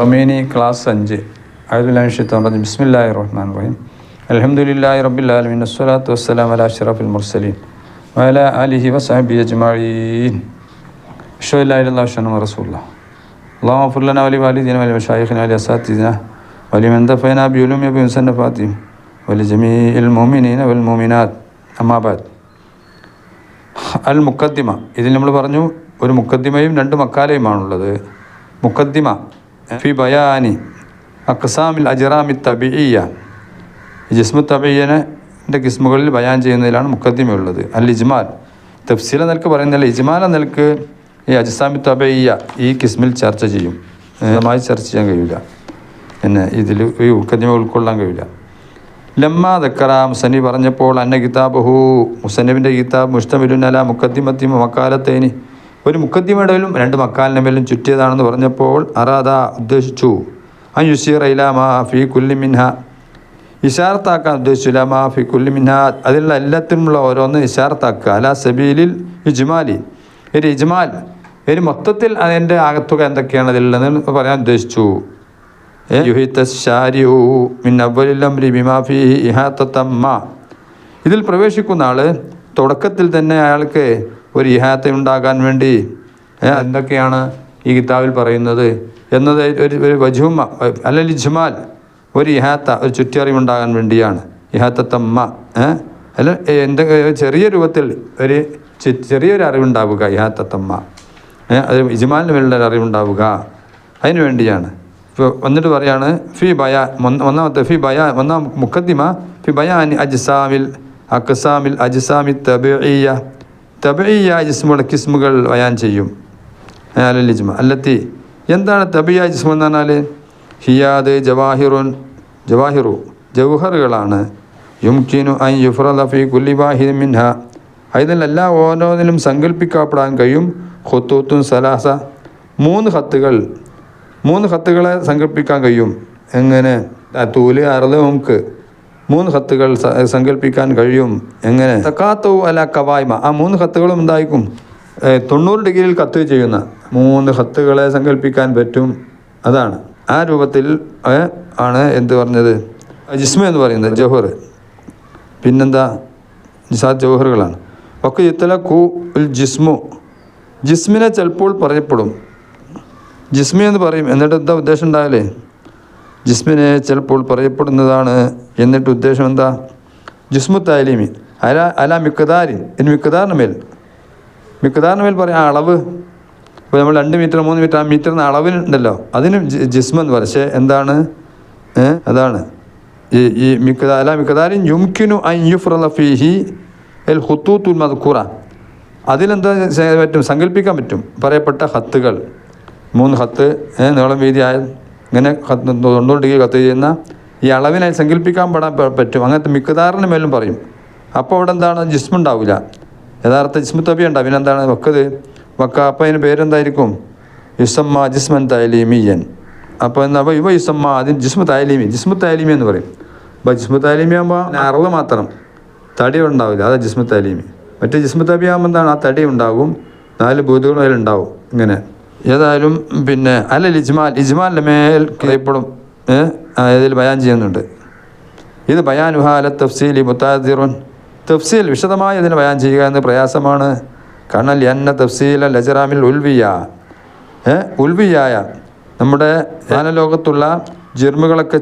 റഹ്മീനി class അഞ്ച്. അയലുലാൻഷിത്തം ബിസ്മില്ലാഹി റഹ്മാൻ റഹീം അലഹമുല്ലാ ആലമീൻ അസ്വലാത്തു വസ്സലാം അല അഷറഫുൽ മുർസലീൻ. വല അലിഹി വസാബി അജ്മീൻ ഇഷ്ടമില്ലായിരുന്ന ഷനം റസൂല്ല അള്ളാഹുലന അലി വാലിദീന വലിയ ഷാഹിഖിൻ അലി അസാത്തിദിന വലിയ മെന്തഫൈന ബിയുലും ബി ഹുസൻ ഫാത്തിം വലി ജമീൽ അൽ മോമിനീൻ അൽ മോമിനാത്ത് അമ്മാബാദ് അൽ മുക്കദ്ദിമ ഇതിൽ നമ്മൾ പറഞ്ഞു ഒരു മുക്കദ്ദിമയും രണ്ട് മക്കാലയുമാണുള്ളത്. മുക്കദ്ദിമ ഫി ബയാനി അക്സാമിൽ അജറാമി തബിയ ജിസ്മു തബിയനെ കിസ്മുകളിൽ ബയാൻ ചെയ്യുന്നതിലാണ് മുക്കദ്ദിമയുള്ളത് അൽ ഇജ്മാൽ. തഫ്സീല നിലയ്ക്ക് പറയുന്നില്ല ഇജ്മാല നിലയ്ക്ക് ഈ അജിസാമി തബയ്യ ഈ കിസ്മിൽ ചർച്ച ചെയ്യും. നന്നായി ചർച്ച ചെയ്യാൻ കഴിയില്ല. പിന്നെ ഇതിൽ ഈ മുക്കദ്ദിമ ഉൾക്കൊള്ളാൻ കഴിയില്ല. ലമ്മ ദക്കറ മുസനി പറഞ്ഞപ്പോൾ അന്ന കിതാബുഹു മുസന്നിബിന്റെ കിതാബ് മുഷ്തമിലുനല മുക്കദ്ദിമത്തി മക്കാലത്തേനി ഒരു മുക്കദ്യമേടലും രണ്ട് മക്കാലിന്റെ മേലും ചുറ്റിയതാണെന്ന് പറഞ്ഞപ്പോൾ അറാദ ഉദ്ദേശിച്ചു. അൻ യുസീർ ഇലാമാ ഫി കുല്ലി മിൻഹ. ഇഷാർത്താക്കാൻ ഉദ്ദേശിച്ചു. ഇലാമാ ഫി കുല്ലി മിൻഹ. അതിലുള്ള എല്ലാത്തിനുമുള്ള ഓരോന്ന് ഇഷാർത്താക്കുക അല സബീലിൽ ഇജ്മാലി. ഒരു ഇജ്മാൽ. ഒരു മൊത്തത്തിൽ അതിന്റെ ആകത്തുക എന്തൊക്കെയാണ് അതിലുള്ളതെന്ന് പറയാൻ ഉദ്ദേശിച്ചു. ഇതിൽ പ്രവേശിക്കുന്ന ആൾ തുടക്കത്തിൽ തന്നെ അയാൾക്ക് ഒരു ഇഹാത്ത ഉണ്ടാകാൻ വേണ്ടി എന്തൊക്കെയാണ് ഈ കിതാബിൽ പറയുന്നത്? എന്നത് ഒരു ഒരു വജുമ അല്ലെങ്കിൽ ജുമാൽ ഒരു ഇഹാത്ത ഒരു ചുറ്ററിവുണ്ടാകാൻ വേണ്ടിയാണ്. ഇഹാത്തത്തമ്മ? അല്ല എന്തൊക്കെ ചെറിയ രൂപത്തിൽ ഒരു ചെറിയൊരു അറിവുണ്ടാവുക ഇഹാത്തത്തമ്മ അത് ഇജ്മാലിന് വേണ്ട ഒരു അറിവുണ്ടാവുക അതിന് വേണ്ടിയാണ്. ഇപ്പോൾ വന്നിട്ട് പറയാണ് ഫി ബയ ഒന്നാമത്തെ ഫി ബയ ഒന്നാം മുഖദ്ദിമ ഫി ബയാൻ അജ്സാമിൽ അക്സാമിൽ അജ്സാമി തബിയ തബിയ ജിസ്മുടെ കിസ്മുകൾ വയാൻ ചെയ്യും. ഇജ്മ. അല്ലത്തി എന്താണ് തബിയ ജിസ്മ എന്ന് പറഞ്ഞാൽ ഹിയാദ് ജവാഹിറുൻ ജവാഹിറു ജൗഹറുകളാണ്. യുംകിനു അൻ യുഫ്രദ ഫി കുല്ലി വാഹിദ് മിൻഹ. അതിനെല്ലാം ഓരോന്നിനും സങ്കല്പിക്കപ്പെടാൻ കഴിയും. ഖുത്തൂത്തുൻ സലാസ. മൂന്ന് ഹത്തുകൾ മൂന്ന് ഹത്തുകളെ സങ്കല്പിക്കാൻ കഴിയും. എങ്ങനെ? തൂൽ അറുത് നമുക്ക് മൂന്ന് ഹത്തുകൾ സങ്കല്പിക്കാൻ കഴിയും. എങ്ങനെ? തക്കാത്തോ അല്ല കവായ്മ. ആ മൂന്ന് ഹത്തുകളും എന്തായിരിക്കും? തൊണ്ണൂറ് ഡിഗ്രിയിൽ കത്ത് ചെയ്യുന്ന മൂന്ന് ഹത്തുകളെ സങ്കല്പിക്കാൻ പറ്റും. അതാണ്. ആ രൂപത്തിൽ ആണ് എന്ത് പറഞ്ഞത്? ജിസ്മ എന്ന് പറയുന്നത് ജോഹർ പിന്നെന്താ? നിസാദ് ജോഹറുകളാണ്. ഒക്കെ ഇത്തല കു ഉൽ ജിസ്മു. ജിസ്മിനെ ചിലപ്പോൾ പറയപ്പെടും. ജിസ്മി എന്ന് പറയും. എന്നിട്ട് എന്താ ഉദ്ദേശം ഉണ്ടാകലേ? ജിസ്മിനെ ചിലപ്പോൾ പറയപ്പെടുന്നതാണ് എന്നിട്ട് ഉദ്ദേശം എന്താ? ജിസ്മു താലീമി. അല അല മിക്കതാരിൻ ഇനി മിക്കതാറിന് മേൽ. മിക്കതാറിന് മേൽ പറയാം അളവ്. ഇപ്പോൾ നമ്മൾ രണ്ട് മീറ്റർ മൂന്ന് മീറ്റർ ആ മീറ്ററിന് അളവിനുണ്ടല്ലോ അതിന് ജിസ്മ എന്ന് പക്ഷേ എന്താണ്? അതാണ്. ഈ ഈ മിക്കതാ അല മിക്കതാരിൻ യുംകിനു അൻ യുഫ്രല ഫീഹി എൽ ഹുത്തൂത്തുൽ മദ്ഖൂറ. അതിലെന്താ പറ്റും? സങ്കല്പിക്കാൻ പറ്റും. പറയപ്പെട്ട ഹത്തുകൾ. മൂന്ന് ഹത്ത് നീളം വീതി വീതിയായ ഇങ്ങനെ തൊണ്ണൂറ് ഡിഗ്രി കത്ത് ചെയ്യുന്ന ഈ അളവിനെ സങ്കല്പിക്കാൻ പെടാൻ പറ്റും. അങ്ങനത്തെ മിക്കതാറിന് മേലും പറയും. അപ്പോൾ അവിടെ എന്താണ്? ജിസ്മുണ്ടാവില്ല യഥാർത്ഥ ജിസ്മു തബി ഉണ്ടാവും പിന്നെ എന്താണ് വക്കത്? വക്ക അപ്പം അതിന് പേരെന്തായിരിക്കും? യുസമ്മ ജിസ്മൻ തൈലീമിയൻ അപ്പോൾ എന്താ? ഇവ യുസമ്മ അതിന് ജിസ്മു തൈലീമി ജിസ്മു തൈലീമി എന്ന് പറയും. അപ്പോൾ ജിസ്മു തൈലീമി ആകുമ്പോൾ അറവ് മാത്രം. തടി ഉണ്ടാവില്ല. അതാ ജിസ്മു തൈലീമി മറ്റേ ജിസ്മു തബി ആകുമ്പോൾ എന്താണ്? ആ തടി ഉണ്ടാകും നാല് ബൂതുകളും അതിലുണ്ടാവും. ഇങ്ങനെ. ഏതായാലും പിന്നെ അല്ല ഇജ്മാൽ ഇജ്മാലിന്റെ മേൽ കഴിയപ്പെടും ഇതിൽ ബയാൻ ചെയ്യുന്നുണ്ട്. ഇത് ബയാനുഹാല തഫ്സീലി മുത്താദിറുൻ തഫ്സീൽ വിശദമായി ഇതിന് ബയാൻ ചെയ്യുക എന്ന് പ്രയാസമാണ്. കാരണം എന്ന തഫ്സീൽ ലജറാമിൽ ഉൽവിയ. ഏ? ഉൽവിയായ. നമ്മുടെ ജ്ഞാനലോകത്തുള്ള ജിർമുകളൊക്കെ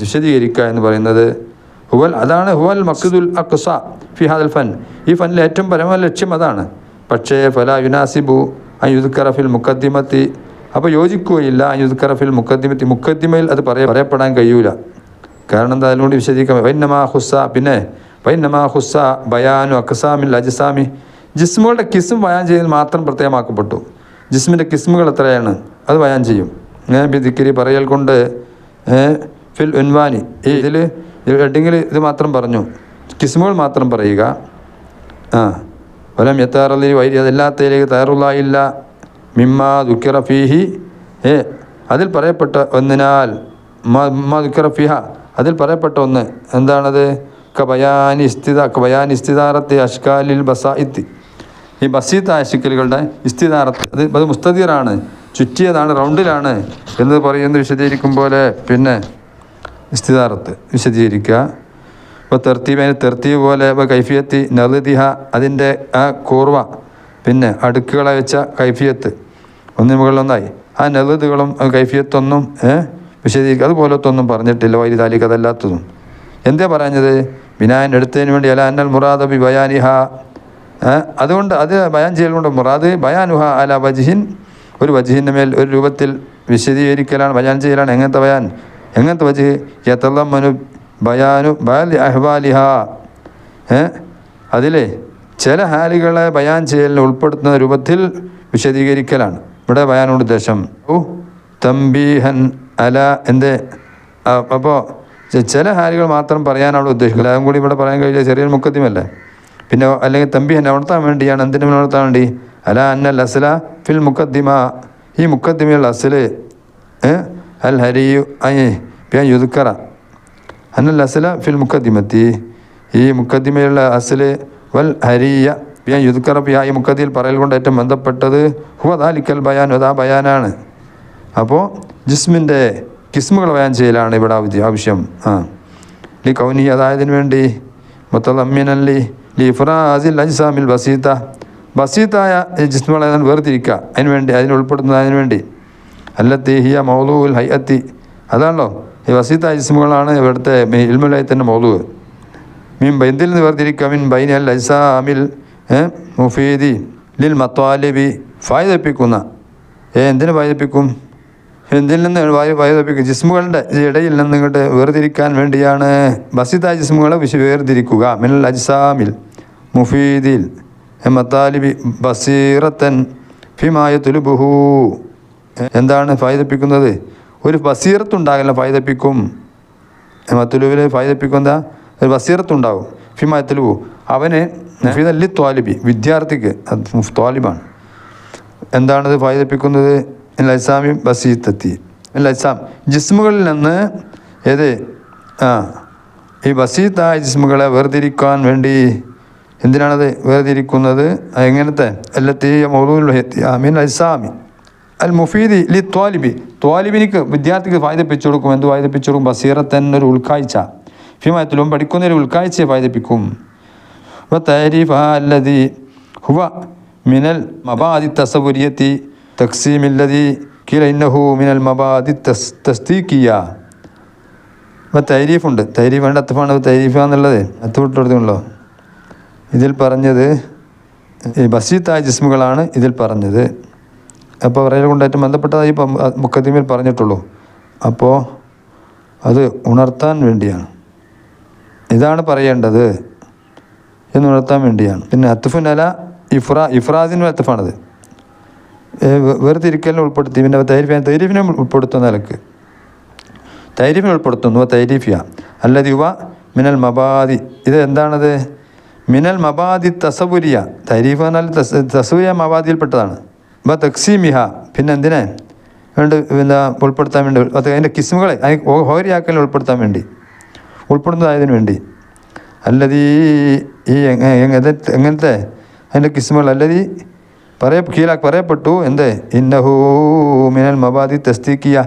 വിശദീകരിക്കുക എന്ന് പറയുന്നത്. ഹുവൽ അതാണ് ഹുവൽ മക്സുദുൽ അക്സ ഫിഹാദൽ ഫൻ. ഈ ഫനിലെ ഏറ്റവും പരമ ലക്ഷ്യം അതാണ്. പക്ഷേ ഫല യുനാസിബു അയുദ്ക്കറഫിൽ മുക്കദ്ദിമത്തി അപ്പോൾ യോജിക്കുകയില്ല. അയുദ്ക്കറഫിൽ മുക്കദ്ദിമത്തി മുക്കദ്ദിമയിൽ അത് പറയ പറയപ്പെടാൻ കഴിയൂല. കാരണം എന്താ? അതിലൂടെ വിശദീകരിക്കാം. വൈനമാ ഹുസ പിന്നെ വൈനമാ ഹുസ ബയാനു അക്സാമിൽ അജിസാമി ജിസ്മുകളുടെ കിസ്മ ബയാൻ ചെയ്യുന്നതിൽ മാത്രം പ്രത്യേകമാക്കപ്പെട്ടു. ജിസ്മിന്റെ കിസ്മുകൾ എത്രയാണ്? അത് ബയാൻ ചെയ്യും. ഞാൻ ദിക്കിരി പറയൽ കൊണ്ട് ഫിൽ ഉൻവാനി. ഈ ഇതിൽ ഇത് മാത്രം പറഞ്ഞു. കിസ്മുകൾ മാത്രം പറയുക. ആ. വലം യത്താറലി വൈരി അതെല്ലാത്തയിലേക്ക് തയ്യാറുള്ളായില്ല മിമ്മ ദുഃഖിറ ഫീഹി. ഏ അതിൽ പറയപ്പെട്ട ഒന്നിനാൽ മ- മ ദുഃഖിറ ഫിഹ. അതിൽ പറയപ്പെട്ട ഒന്ന് എന്താണത്? കബയാനിസ്ഥിത കബയാനിസ്ഥിതാറത്തെ അഷ്കാലിൽ ബസായിത്തി ഈ ബസീത്ത് അഷ്കലുകളുടെ ഇസ്തിദാറത്ത് അത് അത് മുസ്തദീറാണ്. ചുറ്റിയതാണ് റൗണ്ടിലാണ് എന്ന് പറയുന്നത് വിശദീകരിക്കും പോലെ പിന്നെ ഇസ്തിദാറത്ത് വിശദീകരിക്കുക. ഇപ്പോൾ തെർത്തീബ് തെർത്തീബ് പോലെ ഇപ്പോൾ കൈഫിയത്തി നറുതിഹ അതിന്റെ ആ കൂർവ പിന്നെ അടുക്കുകളെ വെച്ച കൈഫിയത്ത് ഒന്നിന് മുകളിലൊന്നായി. ആ നെറുതുകളും കൈഫിയത്തൊന്നും വിശദീകരിക്കുക അതുപോലത്തൊന്നും പറഞ്ഞിട്ടില്ല. വൈരി താലിക് അതല്ലാത്തതും. എന്തേ പറഞ്ഞത്? ബിനായൻ എടുത്തതിന് വേണ്ടി അല അന്നൽ മുറാദ് ബി ബയാനിഹ അതുകൊണ്ട് അത് ബയാൻ ചെയ്യൽ കൊണ്ട് മുറാദ് ബയാനുഹ അല വജിഹിൻ. ഒരു വജിഹിന്റെ മേൽ ഒരു രൂപത്തിൽ വിശദീകരിക്കലാണ് ബയാൻ ചെയ്യലാണ്. എങ്ങനത്തെ ബയാൻ? എങ്ങനത്തെ വജിഹ്? യത്തല്ലമ്മനു ബയാനു ബാലി അഹ്വാലിഹ. അതിലെ ചില ഹാലുകളെ ബയാൻ ചെയ്യലിന് ഉൾപ്പെടുത്തുന്ന രൂപത്തിൽ വിശദീകരിക്കലാണ്. ഇവിടെ ബയാനോട് ഉദ്ദേശം. ഓ തമ്പിഹൻ അല എന്റെ അപ്പോൾ ചില ഹാലുകൾ മാത്രം പറയാനാണ് ഉദ്ദേശിക്കുന്നത്. അതും കൂടി ഇവിടെ പറയാൻ കഴിയില്ല ചെറിയൊരു മുക്കത്തിമല്ലേ പിന്നെ അല്ലെങ്കിൽ തമ്പിഹൻ ഉണർത്താൻ വേണ്ടിയാണ് എന്തിനു ഉണർത്താൻ വേണ്ടി? അല അന്നൽ അസല ഫിൽ മുക്കദ്ദിമ. ഈ മുക്കദ്ദിമയുള്ള അസൽ? അൽ ഹരിയു യുദ്ക്കറ. അന്നൽ അസല ഫിൽ മുക്കദ്ദിമത്തി ഈ മുക്കദ്ദിമയുള്ള അസൽ വൽ ഹരിയ പിയാ യുദ്ക്കറ പിയാ ഈ മുക്കദ്ദിയിൽ പറയൽ കൊണ്ട് ഏറ്റവും ബന്ധപ്പെട്ടത് ഹുവ ലിക്കൽ ബയാൻ അതാ ബയാനാണ്. അപ്പോൾ ജിസ്മിന്റെ കിസ്മുകൾ ബയാൻ ചെയ്യലാണ് ഇവിടെ ആവശ്യം. ആ. ലി കൗനി അതായതിനു വേണ്ടി മുത്തലമ്മിനല്ലി ലി ഫുറാസിൽ അജിസാമിൽ ബസീത്ത ബസീത്തായ ജിസ്മുകളെ ഞാൻ വേർതിരിക്കുക അതിനുവേണ്ടി അതിന് വേണ്ടി. അല്ലത്തി ഹിയ മൗലൂൽ ഹൈഅത്തി. അതാണല്ലോ ഈ വസീത്തായ ജിസ്മുകളാണ് ഇവിടുത്തെ ഇൽമുലയത്തിന്റെ മൗലൂ മീൻ ബൈന്തിൽ നിന്ന് വേർതിരിക്കുക മീൻ ബൈൻ അൽ അജ്സാമിൽ ഏ, മുഫീദി ലിൽ മത്വാലിബി ഫായതപ്പിക്കുന്ന ഏ എന്തിനു ഫായതപ്പിക്കും എന്തിൽ നിന്ന് വായു വായുതപ്പിക്കും ജിസ്മുകളുടെ ഇടയിൽ നിന്ന് ഇങ്ങോട്ട് വേർതിരിക്കാൻ വേണ്ടിയാണ് ബസിത ജിസ്മുകളെ വിശ വേർതിരിക്കുക. മിനൽ അജ്സാമിൽ മുഫീദിൽ മത്താലിബി ബസീറത്തൻ ഫിമായ തുലുബുഹു എന്താണ് ഫായതപ്പിക്കുന്നത് ഒരു ബസീറത്തുണ്ടാകല ഫൈതപ്പിക്കും മത്തുലുവിൽ എന്താ? ഒരു ബസീറത്തുണ്ടാകും ഫിമായത്തുലുബു അവന് ഫിദല്ലി ത്വാലിബി. വിദ്യാർത്ഥിക്ക് ത്വാലിബാണ്. എന്താണത് ഫൈതപ്പിക്കുന്നത് ലൈസാമി ബസീത്തെത്തി ലൈസാം ജിസ്മുകളിൽ നിന്ന് ഏത്? ആ. ഈ ബസീത്തായ ജിസ്മുകളെ വേർതിരിക്കാൻ വേണ്ടി എന്തിനാണത് വേർതിരിക്കുന്നത്? എങ്ങനത്തെ അല്ലത്തി മൗലൂൽ മീൻ ലൈസാമി അൽമുഫീദി ലി ത്വാലിബി. ത്വാലിബിനിക്ക് വിദ്യാർത്ഥിക്ക് വായ്പിച്ചു കൊടുക്കും. എന്ത് വായ്പിച്ചു കൊടുക്കും? ബസീറത്തൻ ഒരു ഉൾക്കാഴ്ച. ഫിമായത്തിലും പഠിക്കുന്ന ഉൾക്കാഴ്ചയെ വായ്പിക്കും വ അല്ലതി ഹുവ മിനൽ മബാദി തസവുരിയത്തി തക്സീമില്ലതി കില ഇന്നഹു മിനൽ മബാദി തസ് തസ്തീക്കിയ ഇപ്പോൾ തൈരീഫുണ്ട്. തൈരീഫ് വേണ്ട അത്തഫാണ്. തൈരീഫ എന്നുള്ളത് അത്തവിട്ട് ഇതിൽ പറഞ്ഞത് ബസീത്തായ ജിസ്മുകളാണ് ഇതിൽ പറഞ്ഞത്. അപ്പോൾ അവരെ കൊണ്ടായിട്ട് ബന്ധപ്പെട്ടതായി മുക്കദ്ദീമിൽ പറഞ്ഞിട്ടുള്ളൂ. അപ്പോൾ അത് ഉണർത്താൻ വേണ്ടിയാണ്. ഇതാണ് പറയേണ്ടത് എന്ന് ഉണർത്താൻ വേണ്ടിയാണ്. പിന്നെ അത്തുഫുൻ അല ഇഫ്ര ഇഫ്രാദിനും അത്തുഫാണത്. വേർതിരിക്കലിനെ ഉൾപ്പെടുത്തി. പിന്നെ തൈരിഫിനെ തൈരീഫിനെ ഉൾപ്പെടുത്തുന്ന നിലയ്ക്ക്. തൈരീഫിനെ ഉൾപ്പെടുത്തുന്നു തൈരീഫിയ. അല്ലത് യുവ മിനൽ മബാദി. ഇത് എന്താണത്? മിനൽ മബാദി തസവുരിയ. തൈരീഫ് എന്നാൽ തസ് തസൂരിയ മബാദിയിൽപ്പെട്ടതാണ്. അപ്പോൾ തക്സീമിഹ പിന്നെ എന്തിനെ വേണ്ട പിന്നെ ഉൾപ്പെടുത്താൻ വേണ്ടി അത് അതിന്റെ കിസ്മുകളെ അതിന് ഹോരിയാക്കലിനെ ഉൾപ്പെടുത്താൻ വേണ്ടി ഉൾപ്പെടുന്നതായതിനു വേണ്ടി. അല്ലതീ ഈ എങ്ങനത്തെ? അതിന്റെ കിസ്മുകൾ അല്ലതീ പറയ കീഴ പറയപ്പെട്ടു. എന്തേ? ഇന്നഹൂ മിനൽ മബാദി തസ്തീക്കിയ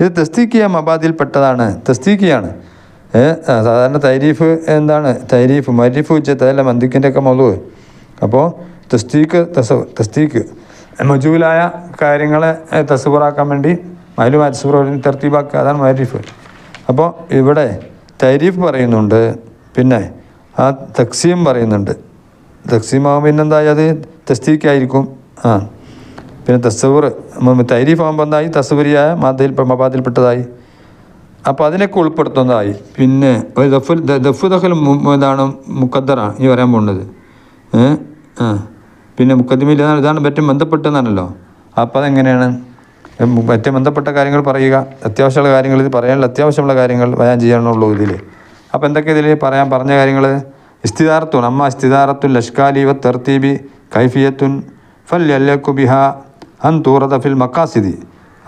ഇത് തസ്തീക്കിയ മബാദിൽപ്പെട്ടതാണ്. തസ്തീക്കിയാണ് സാധാരണ തൈരീഫ് എന്താണ്? തൈരീഫ് മരീഫ് ഉച്ച അതല്ല മന്ദിക്കിന്റെ ഒക്കെ മൊളു അപ്പോൾ തസ്തീക്ക് തസ തസ്തീക്ക് മജൂലായ കാര്യങ്ങളെ ഏ, വേണ്ടി മൈലു മത്സൂർ തർത്തീബാക്കുക. അതാണ് മരീഫ് അപ്പോൾ ഇവിടെ തരീഫ് പറയുന്നുണ്ട് പിന്നെ ആ തക്സീം പറയുന്നുണ്ട്. തക്സീമാകുമ്പോൾ പിന്നെന്തായി? അത് തസ്തീക്കായിരിക്കും. ആ. പിന്നെ തസ്സൂർ തൈരീഫ് ആകുമ്പോൾ എന്തായി? തസ്സൂരിയായ മാതയിൽ മബാദിൽപ്പെട്ടതായി അപ്പോൾ അതിനൊക്കെ ഉൾപ്പെടുത്തുന്നതായി. പിന്നെ ഒരു ദഫു ദഫ് ദഖൽ മു- ഇതാണ് മുക്കദ്ദറാണ് ഈ പറയാൻ പോകുന്നത് ഏ ആ. പിന്നെ മുക്കദ്ദിമിൽ ഇതാണ് പറ്റും ബന്ധപ്പെട്ടെന്നാണല്ലോ അപ്പോൾ അതെങ്ങനെയാണ്? മറ്റേ ബന്ധപ്പെട്ട കാര്യങ്ങൾ പറയുക. അത്യാവശ്യമുള്ള കാര്യങ്ങൾ ഇത് പറയാനുള്ള അത്യാവശ്യമുള്ള കാര്യങ്ങൾ വരാൻ ചെയ്യാനുള്ളൂ ഇതിൽ അപ്പോൾ എന്തൊക്കെ ഇതിൽ പറയാൻ പറഞ്ഞ കാര്യങ്ങൾ? ഇസ്തിദാറത്തുൻ അമ്മ ഇസ്തിദാറത്തുൽ ലഷ്കാലി വ തർത്തീബി കൈഫിയത്തുൻ ഫൽ യല്ലക്കു ബിഹ അൻ തൂറത ഫിൽ മക്കാസിദി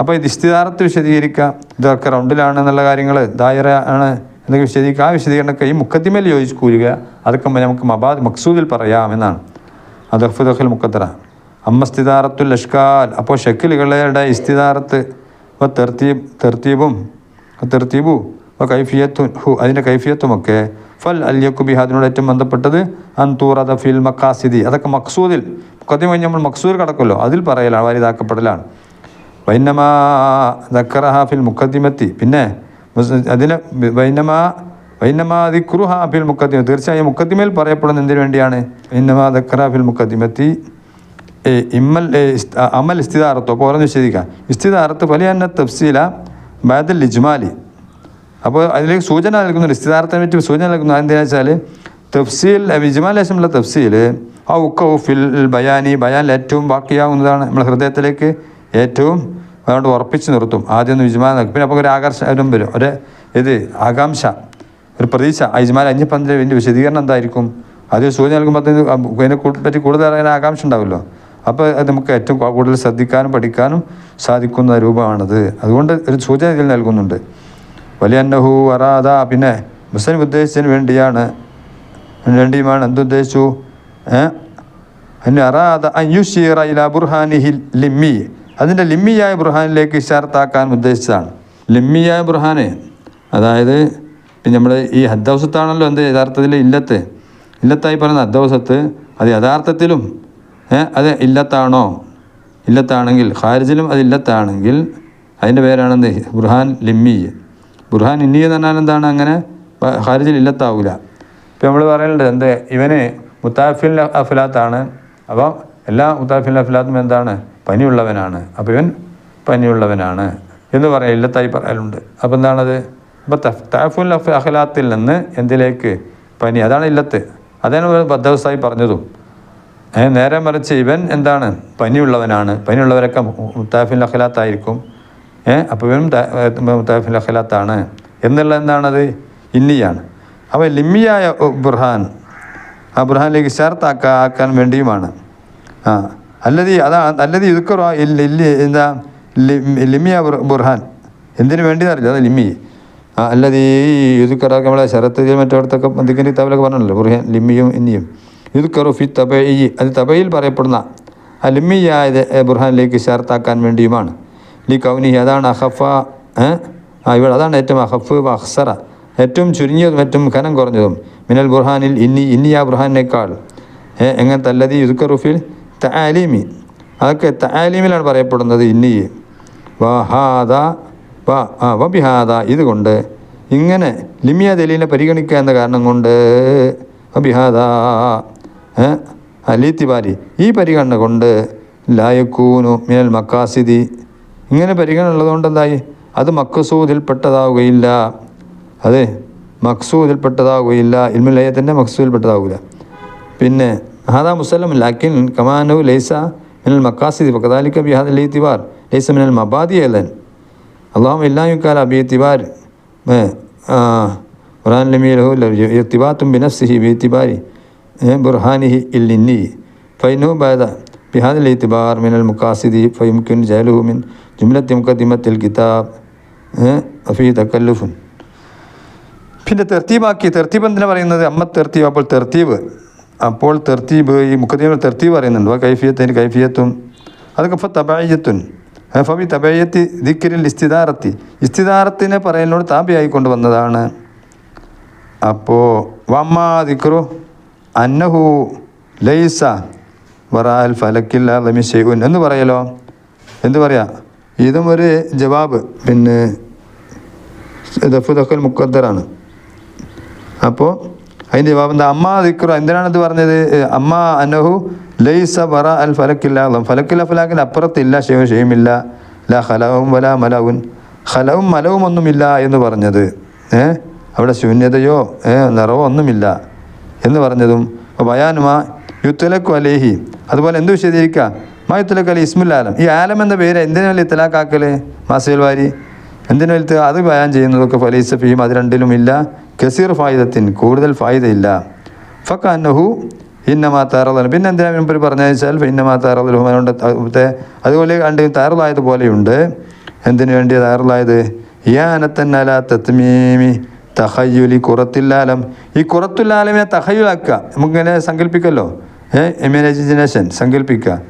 അപ്പോൾ ഇത് ഇസ്തിദാറത്ത് വിശദീകരിക്കുക. ഇതൊക്കെ റൗണ്ടിലാണ് എന്നുള്ള കാര്യങ്ങൾ. ദായറ ആണ് എന്നൊക്കെ വിശദീകരിക്കുക ആ വിശദീകരണമൊക്കെ ഈ മുക്കത്തിമേൽ യോജിച്ച് കൂരുക. അതൊക്കെ നമുക്ക് മബാദ് മക്സൂദിൽ പറയാം എന്നാണ് ദഖൽ മുക്കത്തറ അമ്മ ലഷ്കാൽ അപ്പോൾ ഷക്കിലുകളുടെ ഇസ്തിദാറത്ത്. തെർത്തീബ് തെർത്തീബും തെർത്തീബു കൈഫിയത്തും ഹു അതിന്റെ കൈഫിയത്തുമൊക്കെ. ഫൽ അല്യക്കുബി അതിനോട് ഏറ്റവും ബന്ധപ്പെട്ടത് അന്തൂറത ഫിൽ മക്കാസിദി അതൊക്കെ മക്സൂദിൽ കൊതി കഴിഞ്ഞ് നമ്മൾ മക്സൂർ കടക്കുമല്ലോ. അതിൽ പറയലാണ് വാരിതാക്കപ്പെടലാണ് വൈനമാ ദക്കറഹ ഫിൽ മുഖദ്ദിമത്തി. പിന്നെ അതിന് വൈനമാ വൈനമാ ദിക്റുഹ ഫിൽ മുഖദ്ദിമ. തീർച്ചയായും മുഖദ്ദിമയിൽ പറയപ്പെടുന്ന എന്തിനു വേണ്ടിയാണ്? വൈനമാ മുക്കത്തിമത്തി ഇമ്മൽ അമൽ ഇസ്തിദാറത്തോ. അപ്പോൾ ഓരോന്ന് വിശദിക്കാം ഇസ്തിദാറത്ത് ഫലിയന്ന തഫ്സീല ബാദൽ ഇജ്മാലി. അപ്പോൾ അതിലേക്ക് സൂചന നൽകുന്നു ഇസ്തിദാറത്തിനെ പറ്റി സൂചന നൽകുന്നു അതെന്താണെന്ന് വെച്ചാൽ തഫ്സീൽ ഇജ്മാലേശമുള്ള തഫ്സീൽ ആ ഉക്ക ഫിൽ ബയാനി. ബയാനിൽ ഏറ്റവും ബാക്കിയാവുന്നതാണ് നമ്മുടെ ഹൃദയത്തിലേക്ക് ഏറ്റവും അതുകൊണ്ട് ഉറപ്പിച്ച് നിർത്തും. ആദ്യം ഒന്ന് നൽകും പിന്നെ അപ്പോൾ ഒരു ആകർഷണം വരും? ഒരു ഇത് ആകാംക്ഷ. ഒരു പ്രതീക്ഷ. ഐജ്മാൽ അഞ്ച് പന്ത്രണ്ട് വലിയ വിശദീകരണം എന്തായിരിക്കും? അത് സൂചന നൽകുമ്പോൾ അതിനെ പറ്റി കൂടുതൽ അറിയാൻ ആകാംക്ഷ ഉണ്ടാവുമല്ലോ അപ്പോൾ അത് നമുക്ക് ഏറ്റവും കൂടുതൽ ശ്രദ്ധിക്കാനും പഠിക്കാനും സാധിക്കുന്ന രൂപമാണത്. അതുകൊണ്ട് ഒരു സൂചന ഇതിൽ നൽകുന്നുണ്ട്. വലിയ അന്നഹു അറാദ പിന്നെ മുസ്ലിം ഉദ്ദേശിച്ചതിന് വേണ്ടിയാണ്. വേണ്ടിയുമാണ് എന്തുദ്ദേശിച്ചു ലിമ്മി. അതിന്റെ ലിമ്മിയായ ബുർഹാനിലേക്ക് ഇഷാർത്താക്കാൻ ഉദ്ദേശിച്ചതാണ്. ലിമ്മിയായ ബുർഹാനെ അതായത് നമ്മൾ ഈ ഹദ്ദൗസത്താണല്ലോ എന്ത് യഥാർത്ഥത്തിൽ ഇല്ലത്ത്. ഇല്ലത്തായി പറയുന്ന ഹദ്ദൗസത്ത് അത് യഥാർത്ഥത്തിലും അത് ഇല്ലത്താണോ? ഇല്ലത്താണെങ്കിൽ ഖാരിജിലും അത് ഇല്ലത്താണെങ്കിൽ അതിന്റെ പേരാണെന്ത്? ബുർഹാൻ ലിമ്മി. ബുർഹാൻ ഇന്നി എന്ന് പറഞ്ഞാൽ എന്താണ് അങ്ങനെ? ഖാരിജിൽ ഇല്ലത്താവില്ല ഇപ്പം നമ്മൾ പറയുന്നുണ്ട് എന്ത്? ഇവന് മുത്താഫിൽ അഫിലാത്താണ്. അപ്പം എല്ലാ മുത്താഫിൽ അഫിലാത്തും എന്താണ്? പനിയുള്ളവനാണ്. അപ്പോൾ ഇവൻ പനിയുള്ളവനാണ് എന്ന് പറയാം ഇല്ലത്തായി പറയലുണ്ട് അപ്പോൾ എന്താണത്? അപ്പോൾ തഫുൽ അഖലാത്തിൽ നിന്ന് എന്തിലേക്ക്? പനി അതാണ് ഇല്ലത്ത്. അതാണ് ബദ്ധവസായി പറഞ്ഞതും. നേരെ മറിച്ച് ഇവൻ എന്താണ്? പനിയുള്ളവനാണ്. പനിയുള്ളവരൊക്കെ മുത്താഫിൻ അഖിലാത്തായിരിക്കും. ഏഹ് അപ്പോൾ ഇവനും മുത്താഫിൻ അഖിലാത്താണ്. എന്നുള്ള എന്താണത്? ഇന്നിയാണ് അപ്പോൾ ലിമ്മിയായ ബുർഹാൻ ആ ബുർഹാനിലേക്ക് ചേർത്താക്കാ ആക്കാൻ വേണ്ടിയുമാണ്. ആ അല്ലതി അതാ അല്ലതി ഇതുക്കറോ എന്താ ലിമിയ ബുർ- ബുർഹാൻ. എന്തിനു വേണ്ടി എന്നറിയില്ല അത് ലിമ്മി. അല്ലതി ഇതുക്കറൊക്കെ നമ്മളെ ശരത്ത് മറ്റോടത്തൊക്കെ ദിക്കന്റെ കിതാബിലൊക്കെ പറഞ്ഞല്ലോ ബുർഹാൻ ലിമ്മിയും ഇന്നിയും. യുദ്ധക്കറു ഫി തബയി അത് തബയിൽ പറയപ്പെടുന്ന ആ ലിമ്മിയായത് ബുർഹാനിലേക്ക് ഷർത്താക്കാൻ വേണ്ടിയുമാണ്. ലി കൗനി അതാണ് അഹഫ ആ ഇവിടെ അതാണ് ഏറ്റവും അഹഫ് അഹ്സറ. ഏറ്റവും ചുരുങ്ങിയതും ഏറ്റവും ഖനം കുറഞ്ഞതും. മിനൽ ബുർഹാനിൽ ഇന്നി ഇന്നി ആ ബുർഹാനേക്കാൾ ഏ, എങ്ങനത്തെ അല്ലതി യുദ്ധക്കറുഫിൽ തലീമി അതൊക്കെ തലീമിലാണ് പറയപ്പെടുന്നത് ഇന്നി വഹാദ വ ആ വബിഹാദ ഇതുകൊണ്ട് ഇങ്ങനെ ലിമിയ ദലീലിനെ പരിഗണിക്കുക എന്ന കാരണം കൊണ്ട് വബിഹാദ അലീത്തിബാരി ഈ പരിഗണന കൊണ്ട് ലായക്കൂനു മിനൽ മക്കാസിദി. ഇങ്ങനെ പരിഗണന ഉള്ളതുകൊണ്ട് എന്തായി? അത് മക്കസൂദിൽപ്പെട്ടതാവുകയില്ല അതെ മക്സൂദിൽപ്പെട്ടതാവുകയില്ല. ഇൽമുലയത്തിന്റെ മക്സൂദിൽപ്പെട്ടതാവില്ല പിന്നെ ഹാദാ മുസല്ലം ലാക്കിൻ കമാനു ലൈസ മിനൽ മക്കാസിദി. വകദാലിക ബിഹാദ് ലൈത്തിബാർ. ലൈസ മിനൽ മബാദി അള്ളാഹു ഇല്ലായുക്കാല ബി എത്തിബാർ ഖുറാൻ ലമീലഹു ഇർത്തിബാത്തും ബിനഫ്സിഹി ബി എത്തിബാരി ബുർഹാനിഹി ഇല്ലിന്നി ഫൈനു ബാദ بهذا الاعتبار من المقاصد فيمكن جعله من جملة مقدمة الكتاب في تكلف പിന്നെ തെർത്തീബാക്കി തെർത്തീബ് എന്തിനാ പറയുന്നത് അമ്മ തെർത്തീബ് അപ്പോൾ തെർത്തീബ് അപ്പോൾ തെർത്തീബ് ഈ മുഖദ്ദീമ തെർത്തീബ് പറയുന്നുണ്ട് കൈഫിയത്ത് അതിന് കൈഫിയത്തും അതൊക്കെ ഇപ്പോൾ തബായത്തുൻ ഫബി തബയത്തി ദിക്കിരിൽ ഇസ്തിദാറത്തി. ഇസ്തിദാറത്തിനെ പറയലിനോട് താപിയായി കൊണ്ടുവന്നതാണ് അപ്പോൾ വമ്മാ ദിക്റു അന്നഹു ലൈസ വറാൽ ഫലക്കില്ല ലമിഷെയ്ഉൻ എന്ന് പറയലോ? എന്ത് പറയാ? ഇതും ഒരു ജവാബ്. പിന്നെ ദഫുദക്കൽ മുക്കദ്ദറാണ് അപ്പോൾ അതിന്റെ ജവാബ് എന്താ? അമ്മ ദിക്റു എന്തിനാണ് ഇത് പറഞ്ഞത്? അമ്മ അന്നഹു ലൈസ വറ അൽ ഫലക്കില്ല ഫലക്കിൽ ഫലാക്കിന് അപ്പുറത്തില്ല ഷെയ്യും ഷെയ്യുമില്ല. ല ഹലവും വല മലവും ഹലവും മലവും ഒന്നുമില്ല എന്ന് പറഞ്ഞത്. ഏ? അവിടെ ശൂന്യതയോ ഏ? നിറവോ ഒന്നുമില്ല എന്ന് പറഞ്ഞതും. ബയാനുമാ യുത്തലക്കു അലേഹി. അതുപോലെ എന്ത് വിശദീകരിക്കുക മാ യുത്തലക്കു അലി ഇസ്മുൽ ആലം. ഈ ആലം എന്ന പേര് എന്തിനല്ലേ ഇത്തലാക്കാക്കൽ? മാസയിൽ വാരി. എന്തിനു അത് ബയാൻ ചെയ്യുന്നതൊക്കെ ഫലീസഫിയും അത് രണ്ടിലും ഇല്ല. കസീർ ഫായിദത്തിൻ കൂടുതൽ ഫായിദയില്ല. ഫക്ക അന്നഹു ഇന്നമാ താറല പിന്നെ എന്തിനാ മുമ്പ് പറഞ്ഞാൽ ഇന്നമാ താറലുണ്ട് അതുപോലെ കണ്ട് താറലായതുപോലെയുണ്ട് എന്തിനു വേണ്ടി താറലായത് യാനത്തന്നല തത്മീമി ഈ കുറത്തില്ലാലം. ഈ കുറത്തുല്ലാലമിനെ തഹയ്യുലാക്കുക. നമുക്കിങ്ങനെ സങ്കല്പിക്കല്ലോ. ഏഹ് ഇമാജിനേഷൻ സങ്കല്പിക്കുക.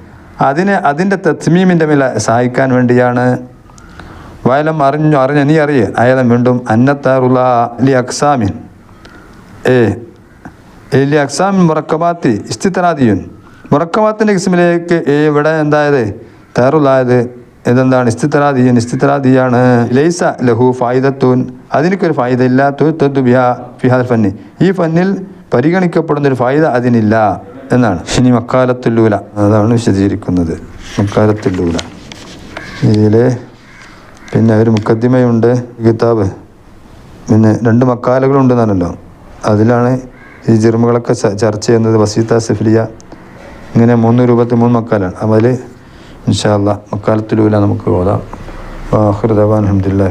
അതിനെ അതിന്റെ തത്മീമിന്റെ മേലെ സഹായിക്കാൻ വേണ്ടിയാണ്. വയലം അറിഞ്ഞു അറിഞ്ഞ നീ അറിയേ. അയലം വീണ്ടും അന്നത്താറുള്ള അലി അക്സാമിൻ ഏ ലി അക്സാമിൻ മുറക്കബാത്തി ഇസ്തിത്തനാദിയുൻ മുറക്കബാത്തിന്റെ കിസ്മിലേക്ക് ഇവിടെ എന്തായത്? തയ്യാറുള്ളായത് ഇതെന്താണ്? ഇസ്തിത്തരാദിയൻ ഇസ്തിത്തരാദിയാണ് ലൈസ ലഹു ഫായിദത്തൂൻ. അതിനൊരു ഫായിദ ഇല്ല തുത്തു ഫിഹാദ് ഫന്നി. ഈ ഫന്നിൽ പരിഗണിക്കപ്പെടുന്ന ഒരു ഫായിദ അതിനില്ല എന്നാണ്. ഇനി മക്കാലത്തുല്ലൂല അതാണ് വിശദീകരിക്കുന്നത്. മക്കാലത്തുല്ലൂല ഇതിൽ പിന്നെ ഒരു മുക്കദ്ദിമയുണ്ട് കിതാബ്. പിന്നെ രണ്ട് മക്കാലകളുണ്ടെന്നാണല്ലോ. അതിലാണ് ഈ ജിർമുകളൊക്കെ ച- ചർച്ച ചെയ്യുന്നത് വസീത്ത സിഫ്ലിയ. ഇങ്ങനെ മൂന്ന് രൂപത്തിൽ മൂന്ന് മക്കാലാണ്. അതിൽ ഇൻഷാല്ല മക്കാലത്തിലൂല നമുക്ക് ഓതാം. വാഹൃദവാൻ അഹമ്മദില്ല